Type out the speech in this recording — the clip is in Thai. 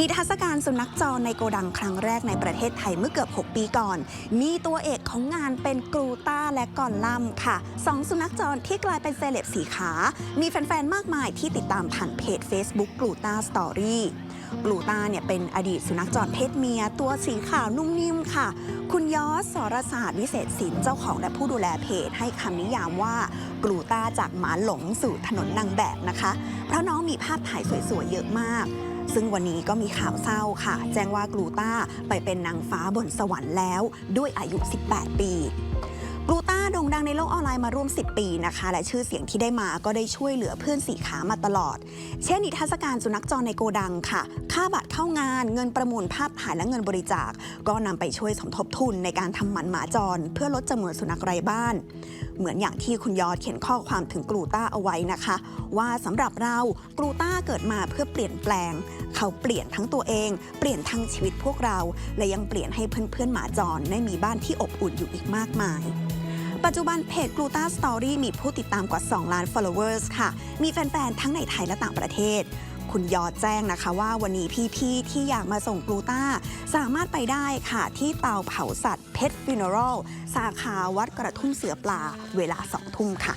นิทรรศการสุนัขจรในโกดังครั้งแรกในประเทศไทยเมื่อเกือบ 6 ปีก่อน มีตัวเอกของงานเป็นกรูต้าและกอนลัมค่ะสองสุนัขจรที่กลายเป็นเซเลบสีขา มีแฟน ๆ มากมายที่ติดตามผ่านเพจ Facebook กรูต้าสตอรี่กลูตาเนี่ยเป็นอดีตสุนัขจรเพศเมีย ตัวสีขาวนุ่มนิ่มค่ะ คุณยอสสรศาสตร์วิเศษศิลป์เจ้าของและผู้ดูแลเพจให้คำนิยามว่ากลูตาจากหมาหลงสู่ถนนนางแบบนะคะ เพราะน้องมีภาพถ่ายสวยๆเยอะมาก ซึ่งวันนี้ก็มีข่าวเศร้าค่ะ แจ้งว่ากลูต้าไปเป็นนางฟ้าบนสวรรค์แล้วด้วยอายุ 18 ปี งดังในโลกออนไลน์มาร่วม 10 ปีนะคะ และชื่อเสียงที่ได้มาก็ได้ช่วยเหลือเพื่อนสีขามาตลอด เช่นนิทรรศการสุนัขจรในโกดังค่ะ ค่าบัตรเข้างาน เงินประมูลภาพถ่ายและเงินบริจาค ก็นำไปช่วยสมทบทุนในการทำหมันหมาจร เพื่อลดจำนวนสุนัขไร้บ้าน เหมือนอย่างที่คุณยอดเขียนข้อความถึงกลูต้าเอาไว้นะคะ ว่าสำหรับเรากลูต้าเกิดมาเพื่อเปลี่ยนแปลง เขาเปลี่ยนทั้งตัวเอง เปลี่ยนทั้งชีวิตพวกเรา และยังเปลี่ยนให้เพื่อนๆหมาจรได้มีบ้านที่อบอุ่นอยู่อีกมากมาย ปัจจุบันเพจ g l u t a Story มีผู้ติดตามกว่า 2 ล้าน followers ค่ะ มีแฟน ๆ ทั้งในไทยและต่างประเทศ คุณยอดแจ้งนะคะว่าวันนี้พี่ ๆ ที่อยากมาส่งกลูต้าสามารถไปได้ค่ะ ที่เตาเผาสัตว์เพชรฟินอรัลสาขาวัดกระทุ่มเสือปลา เวลา 2 ทุ่มค่ะ